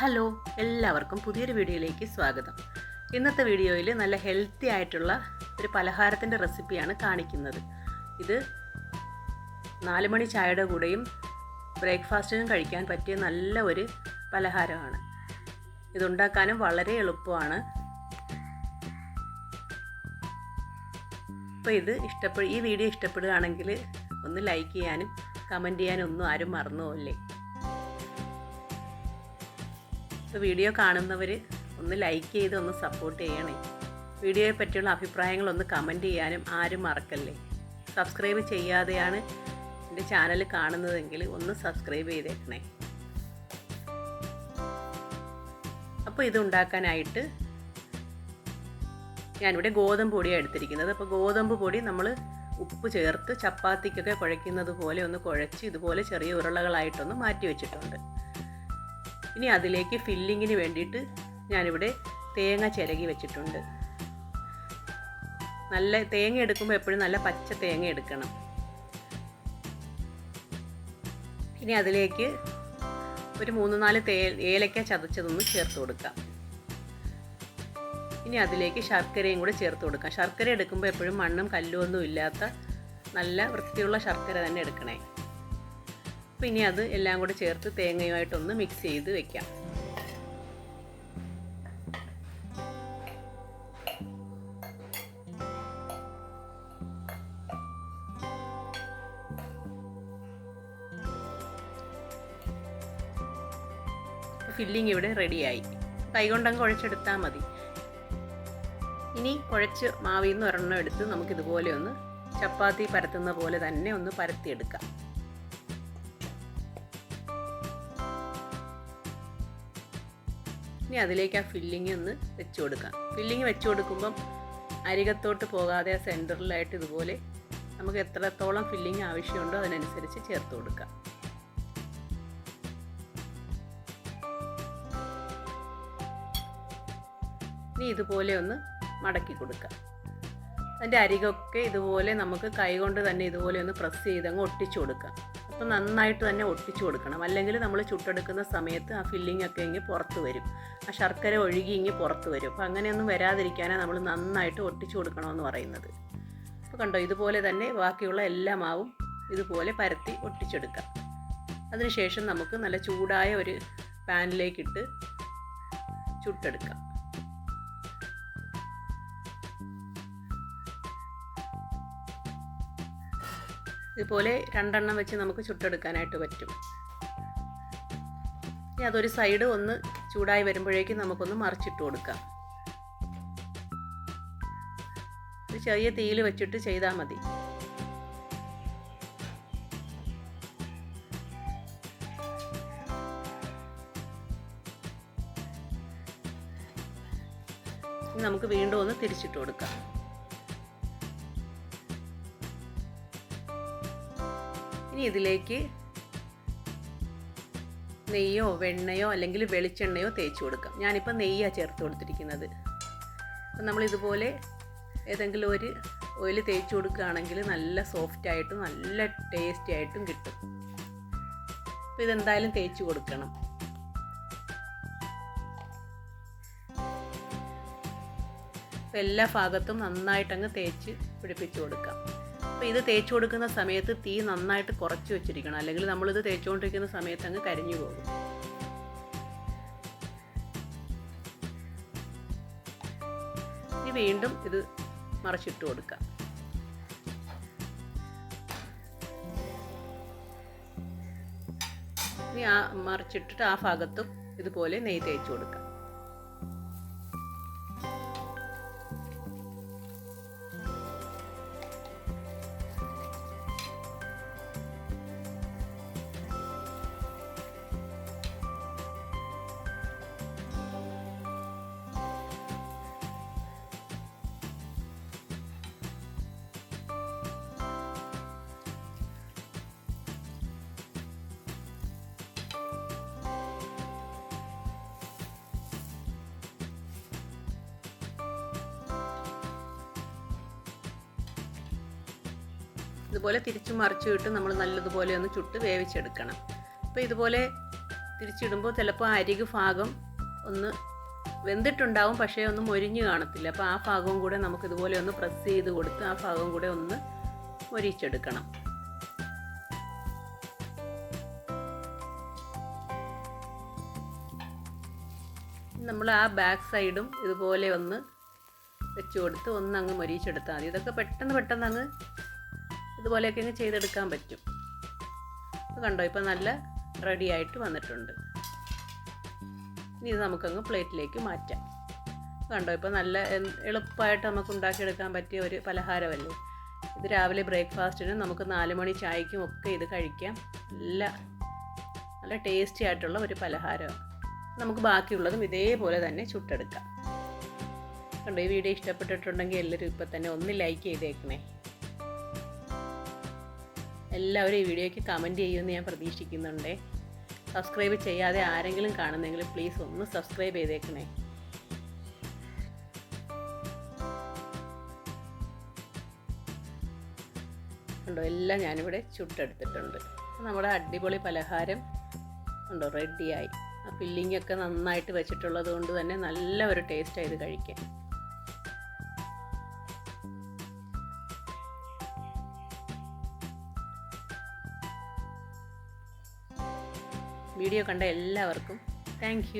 Hello എല്ലാവർക്കും പുതിയൊരു വീഡിയോയിലേക്ക് സ്വാഗതം. ഇന്നത്തെ വീഡിയോയിൽ നല്ല ഹെൽത്തി ആയിട്ടുള്ള ഒരു പലഹാരത്തിന്റെ റെസിപ്പിയാണ് കാണിക്കുന്നത്. ഇത് നാലുമണി ചായയുടെ കൂടെയും ബ്രേക്ക്ഫാസ്റ്റിനും കഴിക്കാൻ പറ്റിയ നല്ല ഒരു പലഹാരമാണ്. ഇതുണ്ടാക്കാനും വളരെ എളുപ്പമാണ്. അപ്പോൾ ഇത് ഇഷ്ടപ്പെ ഈ വീഡിയോ ഇഷ്ടപ്പെടുകയാണെങ്കിൽ ഒന്ന് ലൈക്ക് ചെയ്യാനും കമന്റ് ചെയ്യാനും ഒന്നും ആരും മറന്നു പോകല്ലേ അപ്പോൾ വീഡിയോ കാണുന്നവർ ഒന്ന് ലൈക്ക് ചെയ്ത് ഒന്ന് സപ്പോർട്ട് ചെയ്യണേ. വീഡിയോയെ പറ്റിയുള്ള അഭിപ്രായങ്ങളൊന്ന് കമന്റ് ചെയ്യാനും ആരും മറക്കല്ലേ. സബ്സ്ക്രൈബ് ചെയ്യാതെയാണ് എന്റെ ചാനൽ കാണുന്നതെങ്കിൽ ഒന്ന് സബ്സ്ക്രൈബ് ചെയ്തേക്കണേ. അപ്പോൾ ഇത് ഉണ്ടാക്കാനായിട്ട് ഞാനിവിടെ ഗോതമ്പ് പൊടിയാണ് എടുത്തിരിക്കുന്നത്. അപ്പോൾ ഗോതമ്പ് പൊടി നമ്മൾ ഉപ്പ് ചേർത്ത് ചപ്പാത്തിക്കൊക്കെ കുഴയ്ക്കുന്നത് പോലെ ഒന്ന് കുഴച്ച് ഇതുപോലെ ചെറിയ ഉരുളകളായിട്ടൊന്ന് മാറ്റി വെച്ചിട്ടുണ്ട്. ഇനി അതിലേക്ക് ഫില്ലിങ്ങിന് വേണ്ടിയിട്ട് ഞാനിവിടെ തേങ്ങ ചിരകി വെച്ചിട്ടുണ്ട്. നല്ല തേങ്ങ എടുക്കുമ്പോൾ എപ്പോഴും നല്ല പച്ച തേങ്ങ എടുക്കണം. ഇനി അതിലേക്ക് ഒരു മൂന്ന് നാല് തേ ഏലക്ക ചതച്ചതൊന്ന് ചേർത്ത് കൊടുക്കാം. ഇനി അതിലേക്ക് ശർക്കരയും കൂടെ ചേർത്ത് കൊടുക്കാം. ശർക്കര എടുക്കുമ്പോൾ എപ്പോഴും മണ്ണും കല്ലും ഒന്നും ഇല്ലാത്ത നല്ല വൃത്തിയുള്ള ശർക്കര തന്നെ എടുക്കണേ. അപ്പോൾ ഇനി അത് എല്ലാം കൂടെ ചേർത്ത് തേങ്ങയുമായിട്ടൊന്ന് മിക്സ് ചെയ്ത് വെക്കാം. ഫില്ലിംഗ് ഇവിടെ റെഡിയായി കൈകൊണ്ടങ്ങ് കുഴച്ചെടുത്താൽ മതി. ഇനി കുഴച്ച് മാവിൽ നിന്ന് ഒരെണ്ണം എടുത്ത് നമുക്കിതുപോലെ ഒന്ന് ചപ്പാത്തി പരത്തുന്ന പോലെ തന്നെ ഒന്ന് പരത്തിയെടുക്കാം. ഇനി അതിലേക്ക് ആ ഫില്ലിങ് ഒന്ന് വെച്ച് കൊടുക്കാം. ഫില്ലിങ് വെച്ച് കൊടുക്കുമ്പം അരികത്തോട്ട് പോകാതെ ആ സെന്ററിലായിട്ട് ഇതുപോലെ നമുക്ക് എത്രത്തോളം ഫില്ലിങ് ആവശ്യമുണ്ടോ അതിനനുസരിച്ച് ചേർത്ത് കൊടുക്കാം. ഇനി ഇതുപോലെ ഒന്ന് മടക്കി കൊടുക്കാം. അതിന്റെ അരികൊക്കെ ഇതുപോലെ നമുക്ക് കൈകൊണ്ട് തന്നെ ഇതുപോലെ ഒന്ന് പ്രസ് ചെയ്ത് അങ്ങ് ഒട്ടിച്ചു കൊടുക്കാം. അപ്പോൾ നന്നായിട്ട് തന്നെ ഒട്ടിച്ചു കൊടുക്കണം. അല്ലെങ്കിൽ നമ്മൾ ചുട്ടെടുക്കുന്ന സമയത്ത് ആ ഫില്ലിംഗ് ഒക്കെ ഇങ്ങ് പുറത്ത് വരും. ആ ശർക്കര ഒഴുകി ഇങ്ങ് പുറത്ത് വരും. അപ്പോൾ അങ്ങനെയൊന്നും വരാതിരിക്കാനാണ് നമ്മൾ നന്നായിട്ട് ഒട്ടിച്ചു കൊടുക്കണമെന്ന് പറയുന്നത്. അപ്പോൾ കണ്ടോ ഇതുപോലെ തന്നെ ബാക്കിയുള്ള എല്ലാ മാവും ഇതുപോലെ പരത്തി ഒട്ടിച്ചെടുക്കാം. അതിനുശേഷം നമുക്ക് നല്ല ചൂടായ ഒരു പാനിലേക്കിട്ട് ചുട്ടെടുക്കാം. ഇതുപോലെ രണ്ടെണ്ണം വെച്ച് നമുക്ക് ചുട്ടെടുക്കാനായിട്ട് പറ്റും. ഇനി അതൊരു സൈഡ് ഒന്ന് ചൂടായി വരുമ്പോഴേക്കും നമുക്കൊന്ന് മറിച്ചിട്ട് കൊടുക്കാം. ഒരു ചെറിയ തീയിൽ വെച്ചിട്ട് ചെയ്താൽ മതി. നമുക്ക് വീണ്ടും ഒന്ന് തിരിച്ചിട്ട് കൊടുക്കാം. ഇനി ഇതിലേക്ക് നെയ്യോ വെണ്ണയോ അല്ലെങ്കിൽ വെളിച്ചെണ്ണയോ തേച്ച് കൊടുക്കാം. ഞാനിപ്പോൾ നെയ്യാണ് ചേർത്ത് കൊടുത്തിരിക്കുന്നത്. അപ്പം നമ്മളിതുപോലെ ഏതെങ്കിലും ഒരു ഓയിൽ തേച്ച് കൊടുക്കുകയാണെങ്കിൽ നല്ല സോഫ്റ്റ് ആയിട്ടും നല്ല ടേസ്റ്റി ആയിട്ടും കിട്ടും. അപ്പോൾ ഇതെന്തായാലും തേച്ച് കൊടുക്കണം. എല്ലാ ഭാഗത്തും നന്നായിട്ടങ്ങ് തേച്ച് പിടിപ്പിച്ച് കൊടുക്കാം. അപ്പോൾ ഇത് തേച്ച് കൊടുക്കുന്ന സമയത്ത് തീ നന്നായിട്ട് കുറച്ച് വെച്ചിരിക്കണം. അല്ലെങ്കിൽ നമ്മളിത് തേച്ചുകൊണ്ടിരിക്കുന്ന സമയത്ത് അങ്ങ് കരിഞ്ഞു പോകും. ഇനി വീണ്ടും ഇത് മറിച്ചിട്ട് കൊടുക്കാം. ഇനി ആ മറിച്ചിട്ടിട്ട് ആ ഭാഗത്തും ഇതുപോലെ നെയ്യ് തേച്ച് കൊടുക്കാം. ഇതുപോലെ തിരിച്ചു മറിച്ചു വിട്ട് നമ്മൾ നല്ലതുപോലെ ഒന്ന് ചുട്ട് വേവിച്ചെടുക്കണം. അപ്പോൾ ഇതുപോലെ തിരിച്ചിടുമ്പോൾ ചിലപ്പോൾ അരികു ഭാഗം ഒന്ന് വെന്തിട്ടുണ്ടാവും പക്ഷേ ഒന്ന് മൊരിഞ്ഞു കാണത്തില്ല. അപ്പോൾ ആ ഭാഗവും കൂടെ നമുക്ക് ഇതുപോലെ ഒന്ന് പ്രസ് ചെയ്ത് കൊടുത്ത് ആ ഭാഗവും കൂടെ ഒന്ന് മൊരിച്ചെടുക്കണം. നമ്മൾ ആ ബാക്ക് സൈഡും ഇതുപോലെ ഒന്ന് വെച്ച് കൊടുത്ത് ഒന്ന് അങ്ങ് മൊരിച്ചെടുത്താൽ മതി. ഇതൊക്കെ പെട്ടെന്ന് പെട്ടെന്ന് അങ്ങ് ഇതുപോലെയൊക്കെ അങ്ങ് ചെയ്തെടുക്കാൻ പറ്റും. അപ്പോൾ കണ്ടോ ഇപ്പം നല്ല റെഡി ആയിട്ട് വന്നിട്ടുണ്ട്. ഇനി ഇത് നമുക്കങ്ങ് പ്ലേറ്റിലേക്ക് മാറ്റാം. കണ്ടോ ഇപ്പോൾ നല്ല എളുപ്പമായിട്ട് നമുക്ക് ഉണ്ടാക്കിയെടുക്കാൻ പറ്റിയ ഒരു പലഹാരമല്ലേ? ഇത് രാവിലെ ബ്രേക്ക്ഫാസ്റ്റിനും നമുക്ക് നാല് മണി ചായക്കും ഒക്കെ ഇത് കഴിക്കാം. നല്ല നല്ല ടേസ്റ്റി ആയിട്ടുള്ള ഒരു പലഹാരമാണ് നമുക്ക് ബാക്കിയുള്ളതും ഇതേപോലെ തന്നെ ചുട്ടെടുക്കാം. കണ്ടോ ഈ വീഡിയോ ഇഷ്ടപ്പെട്ടിട്ടുണ്ടെങ്കിൽ എല്ലാവരും ഇപ്പം തന്നെ ഒന്ന് ലൈക്ക് ചെയ്തേക്കണേ. എല്ലാവരും ഈ വീഡിയോയ്ക്ക് കമന്റ് ചെയ്യുമെന്ന് ഞാൻ പ്രതീക്ഷിക്കുന്നുണ്ട്. സബ്സ്ക്രൈബ് ചെയ്യാതെ ആരെങ്കിലും കാണുന്നെങ്കിൽ പ്ലീസ് ഒന്ന് സബ്സ്ക്രൈബ് ചെയ്തേക്കണേ. ഉണ്ടോ എല്ലാം ഞാനിവിടെ ചുട്ടെടുത്തിട്ടുണ്ട്. നമ്മുടെ അടിപൊളി പലഹാരം ഉണ്ടോ റെഡിയായി ആ ഫില്ലിങ്ങൊക്കെ നന്നായിട്ട് വെച്ചിട്ടുള്ളത് കൊണ്ട് തന്നെ നല്ല ഒരു ഇത് കഴിക്കാൻ. വീഡിയോ കണ്ട എല്ലാവർക്കും താങ്ക്